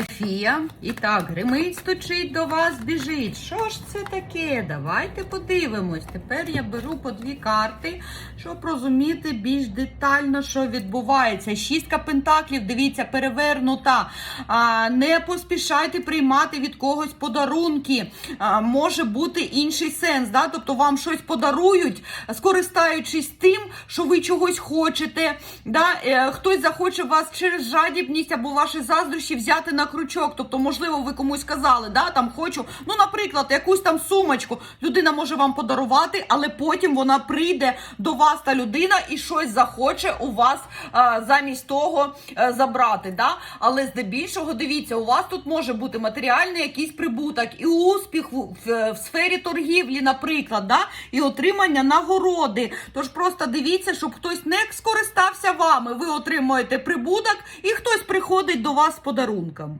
Софія. І так, гримить стучить до вас, біжить. Що ж це таке? Давайте подивимось. Тепер я беру по дві карти, щоб розуміти більш детально, що відбувається. Шістка пентаклів, дивіться, перевернута. А, не поспішайте приймати від когось подарунки. А, може бути інший сенс. Да? Тобто вам щось подарують, скористаючись тим, що ви чогось хочете. Да? Е, хтось захоче вас через жадібність або ваші заздрощі взяти на крючок. Тобто, можливо, ви комусь сказали, да, там хочу, ну, наприклад, якусь там сумочку. Людина може вам подарувати, але потім вона прийде до вас та людина і щось захоче у вас е, замість того е, забрати. Да? Але здебільшого, дивіться, у вас тут може бути матеріальний якийсь прибуток і успіх в, в, в сфері торгівлі, наприклад, да? і отримання нагороди. Тож просто дивіться, щоб хтось не скористався вами. Ви отримуєте прибуток, і хтось приходить до вас з подарунком.